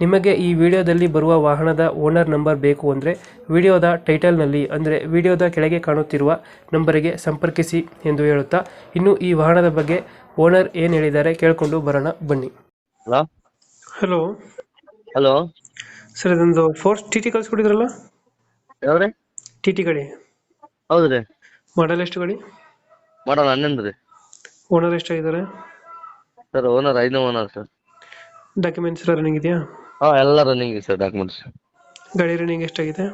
ನಿಮಗೆ ಈ ವಿಡಿಯೋದಲ್ಲಿ ಬರುವ ವಾಹನದ ಓನರ್ ನಂಬರ್ ಬೇಕು ಅಂದರೆ ವಿಡಿಯೋದ ಟೈಟಲ್ನಲ್ಲಿ ಅಂದರೆ ವಿಡಿಯೋದ ಕೆಳಗೆ ಕಾಣುತ್ತಿರುವ ನಂಬರಿಗೆ ಸಂಪರ್ಕಿಸಿ ಎಂದು ಹೇಳುತ್ತಾ ಇನ್ನು ಈ ವಾಹನದ ಬಗ್ಗೆ ಓನರ್ ಏನು ಹೇಳಿದ್ದಾರೆ ಕೇಳಿಕೊಂಡು ಬರೋಣ ಬನ್ನಿ. ಹಲೋ? ಹಲೋ. ಹಲೋ? ಸರ್ ಇದೊಂದು ಫೋರ್ಸ್ ಟಿ ಟಿ ಕಳಿಸ್ಕೊಟ್ಟಿದ್ರಲ್ಲ? ಯಾವ್ರಿ ಟಿ ಟಿ ಗಾಡಿ. ರೀ. ಮಾಡಲ್ ಎಷ್ಟು ಗಾಡಿ? ಮಾಡೋಣ ಹನ್ನೊಂದು ರೀ. ಓನರ್ ಎಷ್ಟಾಗಿದ್ದಾರೆ? ಸರ್ ಓನರ್ ಐದನೇ ಓನರ್ ಸರ್. ಡಾಕ್ಯುಮೆಂಟ್ಸ್ ಎಲ್ಲ ರನ್ನಿಂಗ್ ಇದೆಯಾ? ಹಾ ಎಲ್ಲ ರನ್ನಿಂಗ್ ಸರ್ ಡಾಕ್ಯುಮೆಂಟ್ಸ್ ಗಾಡಿ ರನ್ನಿಂಗ್ ಎಷ್ಟಾಗಿದೆ?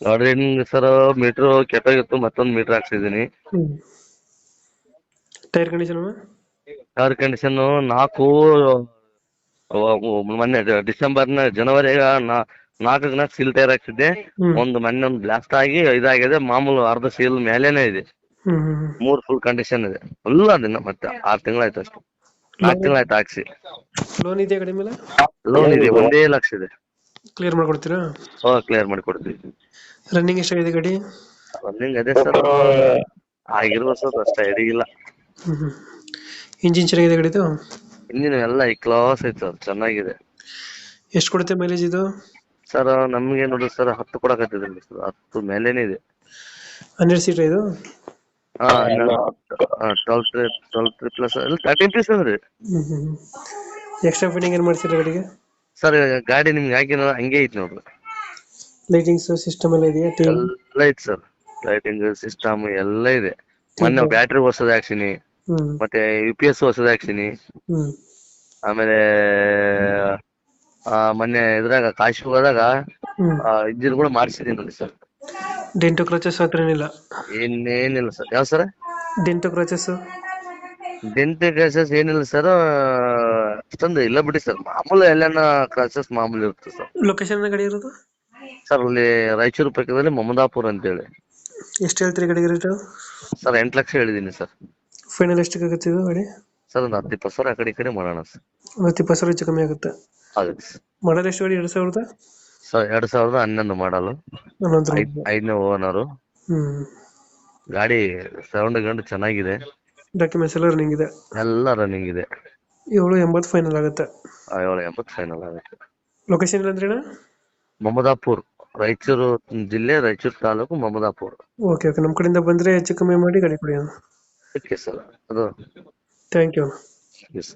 ಗಾಡಿ ರನ್ನಿಂಗ್ ಸರ್ ಮೀಟ್ರ್ ಕೆಟ್ಟೋಗಿತ್ತು ಮತ್ತೊಂದು ಮೀಟರ್ ಹಾಕ್ಸಿದೀನಿ ಹ್ಞೂ ಟೈರ್ ಕಂಡೀಷನ್ ಕಾರ್ ಕಂಡೀಷನ್ ನಾಲ್ಕು ಅವ- ಮೊನ್ನೆ ಡಿಸೆಂಬರ್ ಡಿಸೆಂಬರ್ನ ಜನವರಿ ನಾಲ್ಕು ದಿನ ಸೀಲ್ ಟೈರ್ ಹಾಕ್ಸಿದ್ದೆ. ಒಂದ್ ಒಂದು ಮೊನ್ನೆ ಒಂದು ಬ್ಲಾಸ್ಟ್ ಆಗಿ ಇದಾಗಿದೆ ಮಾಮೂಲು ಅರ್ಧ ಸೀಲ್ ಮೇಲೇನೆ ಇದೆ. ಮೂರು ಮೂರ್ ಫುಲ್ ಕಂಡೀಷನ್ ಇದೆ. ಫುಲ್ ಅದನ್ನ ಮತ್ತೆ ಆರ್ ತಿಂಗಳಾಯ್ತು ಅಷ್ಟು. ನಾಲ್ಕು ತಿಂಗಳಾಯ್ತು ಹಾಕ್ಸಿ. ಲೋನ್ ಇದೆಯಾ ಗಾಡಿ ಮೇಲೆ ಲೋನ್ ಇದೆ ಒಂದೇ ಲಕ್ಷ ಇದೆ. ಕ್ಲಿಯರ್ ಮಾಡ್ಕೊಡ್ತೀರಾ? ಹಾ ಕ್ಲಿಯರ್ ಮಾಡಿ ಕೊಡ್ತೀವಿ ರನ್ನಿಂಗ್ ಎಷ್ಟಾಗಿದೆ ಗಾಡಿ? ರನ್ನಿಂಗ್ ಅದೇ ಸರ್ ಆಗಿರುವ ಸರ್ ಅಷ್ಟೇ ಎಡಿಗಿಲ್ಲ ಇಂಜಿನ್ ಚೆನ್ನಾಗಿದೆ ಗಾಡಿದು? ಇಂಜಿನ್ ಎಲ್ಲ ಈ ಕ್ಲಾಸ್ ಐತೆ ಸರ್ ಚೆನ್ನಾಗಿದೆ. ಎಷ್ಟು ಕೊಡುತ್ತೆ ಮೈಲೇಜ್ ಇದು? ಸರ್ ನಮಗೆ ನೋಡ್ರಿ ಸರ್ ಹತ್ತು ಕೊಡಕತ್ತಿದ್ರಿ ಸರ್ ಹತ್ತು ಮೇಲೇನೆ ಇದೆ. ಹನ್ನೆರಡು ಸೀಟ್ ಇದು? ಹಾ twelve twelve plus thirteen piece ಅದ್ರಿ ಎಕ್ಸ್ಟ್ರಾ ಫಿಟ್ಟಿಂಗ್ ಏನು ಮಾಡ್ತೀರ ಗಾಡಿಗೆ? ಸರ್ ಗಾಡಿ ನಿಮ್ಗೆ ಹಾಕಿನ ಹಂಗೆ ಐತಿ ನೋಡ್ರಿ. ಲೈಟಿಂಗ್ಸ್ ಸಿಸ್ಟಮ್ ಎಲ್ಲ ಇದೆಯಾ? ಟಿ ಎಲ್ಲ ಐತಿ ಸರ್ ಲೈಟಿಂಗ್ ಸಿಸ್ಟಮ್ ಎಲ್ಲ ಇದೆ. ಮೊನ್ನೆ ಬ್ಯಾಟ್ರಿ ಹೊಸದ ಹಾಕ್ಸಿನಿ. ಮತ್ತೆ ಯು ಪಿ ಎಸ್ ಹೊಸದ್ ಹಾಕ್ಸಿನಿ. ಆಮೇಲೆ ಆ ಮೊನ್ನೆ ಇದ್ರಾಗ ಕಾಶಿ ಹೋದಾಗ ಆ ಇಂಜಿನ್ ಕೂಡ ಮಾಡಿಸಿದೀನಿ ನೋಡಿ ಸರ್ ಡೆಂಟು ಕ್ರಚಸ್ ಏನಿಲ್ಲ? ಇನ್ನೇನಿಲ್ಲ ಸರ್ ಯಾವ sir dent scratches dent scratches ಏನಿಲ್ಲ ಸರ್ ಅಷ್ಟೊಂದು ಇಲ್ಲ ಬಿಡಿ ಸರ್. ಮಾಮೂಲಿ ಎಲ್ಲಾನ ಕ್ರಾಸಸ್ ಮಾಮೂಲಿ ಇರುತ್ತೆ ಸರ್. ಲೊಕೇಶನ್ ಗಾಡಿ ಇರೋದು? ಸರ್ ಅಲ್ಲಿ ರಾಯಚೂರು ಪಕ್ಕದಲ್ಲಿ ಮಮದಾಪುರ ಅಂತೇಳಿ. ಎಷ್ಟು ಹೇಳ್ತೀರಿ ಗಾಡಿಗೆ ರೇಟು ಸರ್ ಎಂಟು ಲಕ್ಷ ಹೇಳಿದೀನಿ ಸರ್. ಫೈನಲ್ ಎಷ್ಟು ಆಗುತ್ತೆ ಇದು ಗಾಡಿ? ಸರ್ ಒಂದು ಹತ್ತು ಇಪ್ಪತ್ತು ಸಾವಿರ ಆ ಕಡೆ ಈ ಕಡೆ ಮಾಡೋಣ ಸರ್. ಒಂದು ಹತ್ತು ಇಪ್ಪತ್ತು ಸಾವಿರ ಹೆಚ್ಚು ಕಮ್ಮಿ ಆಗುತ್ತೆ. ಆಗುತ್ತೆ ಸರ್. ಮಾಡಲ್ ಎಷ್ಟು ಗಾಡಿ? ಎರಡು ಸಾವಿರದ? ಸರ್ ಎರಡ್ ಸಾವಿರದ ಹನ್ನೊಂದು ಮಾಡಲು. ಹನ್ನೊಂದು ಐದನೇ ಓನರು. ಹ್ಞೂ ಗಾಡಿ ಸೌಂಡ್ ಗಂಡು ಚೆನ್ನಾಗಿದೆ. ಡಾಕ್ಯುಮೆಂಟ್ಸ್ ಎಲ್ಲ ರನ್ನಿಂಗ್ ಇದೆ. ಎಲ್ಲ ರನ್ನಿಂಗ್ ಇದೆ. ಏಳು ಎಂಬತ್ತು ಫೈನಲ್ ಆಗುತ್ತೆ. ಏಳು ಎಂಬತ್ತು ಫೈನಲ್ ಆಗುತ್ತೆ. ಲೊಕೇಶನ್ ಅಂದ್ರೆ ಮಮದಾಪುರ್ ರಾಯಚೂರು ಜಿಲ್ಲೆ ರಾಯಚೂರು ತಾಲೂಕು ಮಮದಾಪುರ್. ಓಕೆ ಓಕೆ ನಮ್ಮ ಕಡೆಯಿಂದ ಬಂದ್ರೆ ಹೆಚ್ಚು ಕಮ್ಮಿ ಮಾಡಿ ಗಾಡಿ ಕೊಡಿ ಓಕೆ ಸರ್ ಅದು ಥ್ಯಾಂಕ್ ಯು ಎಸ್